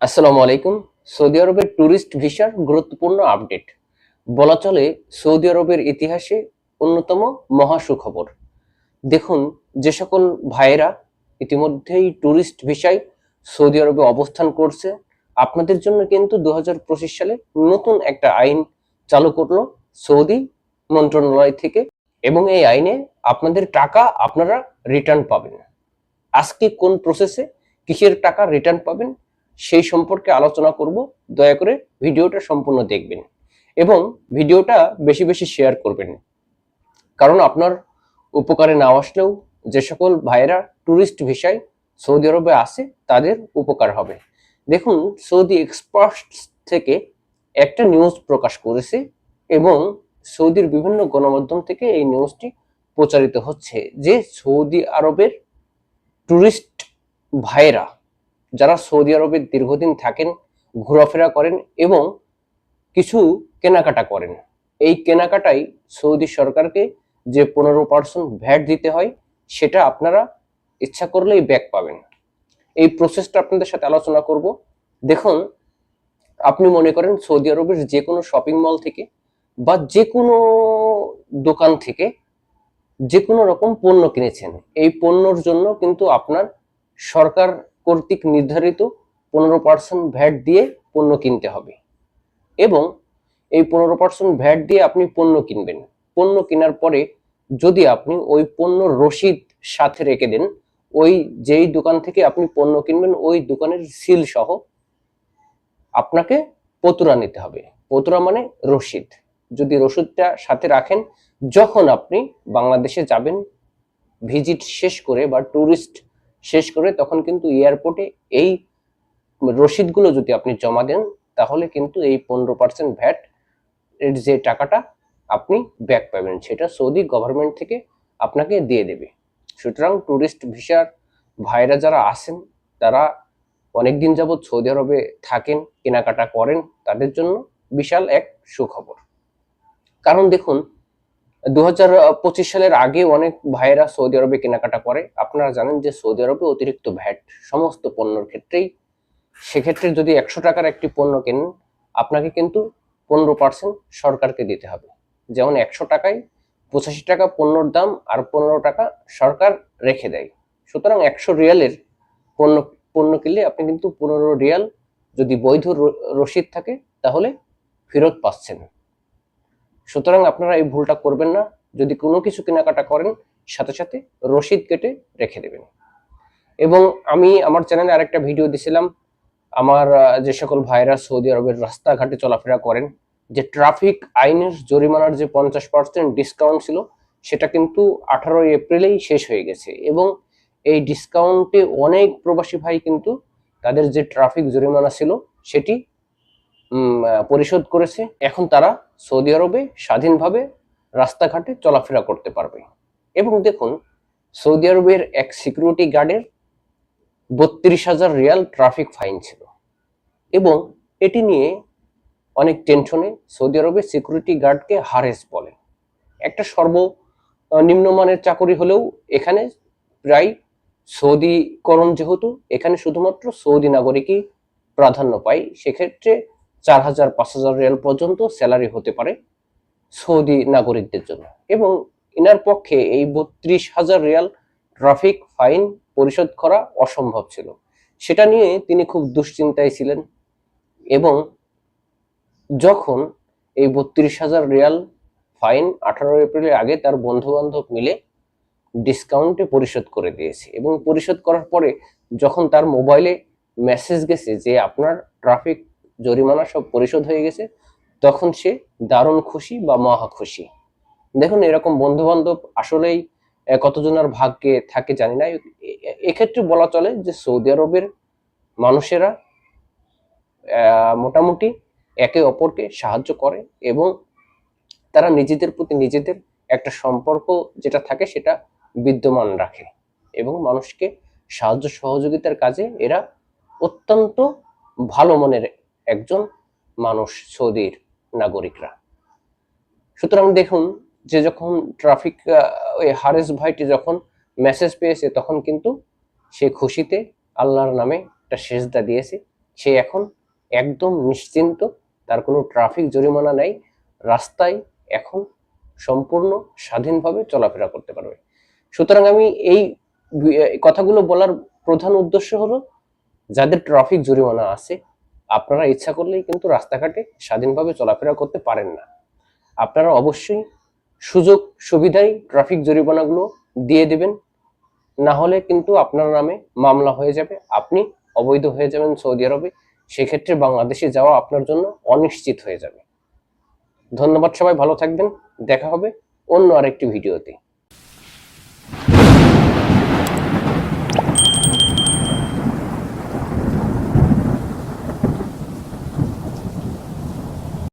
আসসালামু আলাইকুম। সৌদি আরবের ট্যুরিস্ট ভিসার গুরুত্বপূর্ণ আপডেট। বলা চলে, সৌদি আরবের ইতিহাসে অন্যতম মহা সুখবর। দেখুন, যে সকল ভাইয়েরা ইতিমধ্যেই ট্যুরিস্ট ভিসায় সৌদি আরবে অবস্থান করছে, আপনাদের জন্য কিন্তু দু হাজার পঁচিশ সালে নতুন একটা আইন চালু করল সৌদি মন্ত্রণালয় থেকে এবং এই আইনে আপনাদের টাকা আপনারা রিটার্ন পাবেন। আজকে কোন প্রসেসে কিসের টাকা রিটার্ন পাবেন সেই সম্পর্কে আলোচনা করব। দয়া করে ভিডিওটা সম্পূর্ণ দেখবেন এবং ভিডিওটা বেশি বেশি শেয়ার করবেন। কারণ আপনার উপকারে না আসলেও যে সকল ভাইয়েরা ট্যুরিস্ট ভিসায় সৌদি আরবে আসে, তাদের উপকার হবে। দেখুন, সৌদি এক্সপার্টস থেকে একটা নিউজ প্রকাশ করেছে এবং সৌদির বিভিন্ন গণমাধ্যম থেকে এই নিউজটি প্রচারিত হচ্ছে যে সৌদি আরবের ট্যুরিস্ট ভাইয়েরা যারা সৌদি আরবে দীর্ঘদিন থাকেন, ঘোরাফেরা করেন এবং কিছু কেনাকাটা করেন। এই কেনাকাটাই সৌদি সরকারকে যে পনেরো পার্সেন্ট ভ্যাট দিতে হয়, সেটা আপনারা ইচ্ছা করলেই ব্যাক পাবেন। এই প্রসেসটা আপনাদের সাথে আলোচনা করব। দেখুন, আপনি মনে করেন সৌদি আরবের যে কোনো শপিং মল থেকে বা যে কোনো দোকান থেকে যে কোনো রকম পণ্য কিনেছেন। এই পণ্যর জন্য কিন্তু আপনার সরকার কর্তৃক নির্ধারিত পনেরো পার্সেন্ট ভ্যাট দিয়ে পণ্য কিনতে হবে। এবং এই পনেরো পার্সেন্ট ভ্যাট দিয়ে আপনি পণ্য কিনবেন। পণ্য কেনার পরে যদি আপনি ওই পণ্য রসিদ সাথে রেখে দেন, ওই যেই দোকান থেকে আপনি পণ্য কিনবেন, ওই দোকানের সিল সহ আপনাকে পতুরা নিতে হবে। পতুরা মানে রসিদ। যদি রসিদটা সাথে রাখেন, যখন আপনি বাংলাদেশে যাবেন, ভিজিট শেষ করে বা ট্যুরিস্ট শেষ করে তখন কিন্তু এয়ারপোর্টে এই রসিদগুলো যদি আপনি জমা দেন, তাহলে কিন্তু এই পনেরো পার্সেন্ট ভ্যাট এর যে টাকাটা আপনি ব্যাক পাবেন, সেটা সৌদি গভর্নমেন্ট থেকে আপনাকে দিয়ে দেবে। সুতরাং ট্যুরিস্ট ভিসার ভাইরা যারা আসেন তারা অনেক দিন যাবৎ সৌদি আরবে থাকেন, কেনাকাটা করেন, তাদের জন্য বিশাল এক সুখবর। কারণ দেখুন দু হাজার পঁচিশ সালের আগে অনেক ভাইয়েরা সৌদি আরবে কেনাকাটা করে। আপনারা জানেন যে সৌদি আরবে অতিরিক্ত ভ্যাট সমস্ত পণ্যের ক্ষেত্রেই। সেক্ষেত্রে যদি একশো টাকার একটি পণ্য কেনেন, আপনাকে কিন্তু পনেরো পার্সেন্ট সরকারকে দিতে হবে। যেমন একশো টাকায় পঁচাশি টাকা পণ্যর দাম আর পনেরো টাকা সরকার রেখে দেয়। সুতরাং একশো রিয়ালের পণ্য পণ্য কিনলে আপনি কিন্তু পনেরো রিয়াল যদি বৈধ রসিদ থাকে, তাহলে ফেরত পাচ্ছেন। সুতরাং আপনারা এই ভুলটা করবেন না। যদি কোনো কিছু কেনাকাটা করেন, সাথে সাথে রসিদ কেটে রেখে দেবেন। এবং আমি আমার চ্যানেলে আরেকটা ভিডিও দিছিলাম, আমার যে সকল ভাইরা সৌদি আরবের রাস্তাঘাটে চলাফেরা করেন, যে ট্রাফিক আইনের জরিমানার যে পঞ্চাশ পার্সেন্ট ডিসকাউন্ট ছিল, সেটা কিন্তু আঠারোই এপ্রিলেই শেষ হয়ে গেছে। এবং এই ডিসকাউন্টে অনেক প্রবাসী ভাই কিন্তু তাদের যে ট্রাফিক জরিমানা ছিল, সেটি পরিশোধ করেছে। এখন তারা সৌদি আরবে স্বাধীনভাবে রাস্তাঘাটে চলাফেরা করতে পারবে। এবং দেখুন, সৌদি আরবের এক সিকিউরিটি গার্ডের বত্রিশ হাজার রিয়াল ট্রাফিক ফাইন ছিল। এবং এটি নিয়ে অনেক টেনশনে সৌদি আরবে সিকিউরিটি গার্ডকে হারেস বলে। একটা সর্ব নিম্নমানের চাকরি হলেও এখানে প্রায় সৌদিকরণ যেহেতু, এখানে শুধুমাত্র সৌদি নাগরিকই প্রাধান্য পায়। সেক্ষেত্রে চার হাজার, পাঁচ হাজার রিয়াল পর্যন্ত স্যালারি হতে পারে সৌদি নাগরিকদের জন্য। এবং এনার পক্ষে এই বত্রিশ হাজার রিয়াল ট্রাফিক ফাইন পরিশোধ করা অসম্ভব ছিল। সেটা নিয়ে তিনি খুব দুশ্চিন্তায় ছিলেন এবং যখন এই বত্রিশ হাজার রিয়াল ফাইন আঠারো এপ্রিলের আগে তার বন্ধু বান্ধব মিলে ডিসকাউন্টে পরিশোধ করে দিয়েছে এবং পরিশোধ করার পরে যখন তার মোবাইলে মেসেজ গেছে যে আপনার ট্রাফিক জরিমানা সব পরিশোধ হয়ে গেছে, তখন সে দারুণ খুশি বা মহা খুশি। দেখুন, এরকম বন্ধু বান্ধব আসলেই কতজনের ভাগ্যে থাকে জানি না। এক্ষেত্রে বলা চলে যে সৌদি আরবের মানুষেরা মোটামুটি একে অপরকে সাহায্য করে এবং তারা নিজেদের প্রতি নিজেদের একটা সম্পর্ক যেটা থাকে সেটা বিদ্যমান রাখে এবং মানুষকে সাহায্য সহযোগিতার কাজে এরা অত্যন্ত ভালো মনের একজন মানুষ সৌদির নাগরিকরা। সুতরাং দেখুন যে যখন ট্রাফিক ওই হারেস ভাইটি যখন মেসেজ পেয়েছে, তখন কিন্তু সে খুশিতে আল্লাহর নামে একটা সেজদা দিয়েছে। সে এখন একদম নিশ্চিন্ত, তার কোনো ট্রাফিক জরিমানা নেই, রাস্তায় এখন সম্পূর্ণ স্বাধীনভাবে চলাফেরা করতে পারবে। সুতরাং আমি এই কথাগুলো বলার প্রধান উদ্দেশ্য হলো, যাদের ট্রাফিক জরিমানা আছে আপনারা ইচ্ছা করলেই কিন্তু রাস্তাঘাটে স্বাধীনভাবে চলাফেরা করতে পারেন না। আপনারা অবশ্যই সুযোগ সুবিধাই ট্রাফিক জরিমানাগুলো দিয়ে দেবেন। না হলে কিন্তু আপনার নামে মামলা হয়ে যাবে, আপনি অবৈধ হয়ে যাবেন সৌদি আরবে। সেক্ষেত্রে বাংলাদেশে যাওয়া আপনার জন্য অনিশ্চিত হয়ে যাবে। ধন্যবাদ সবাই, ভালো থাকবেন। দেখা হবে অন্য আরেকটি ভিডিওতে।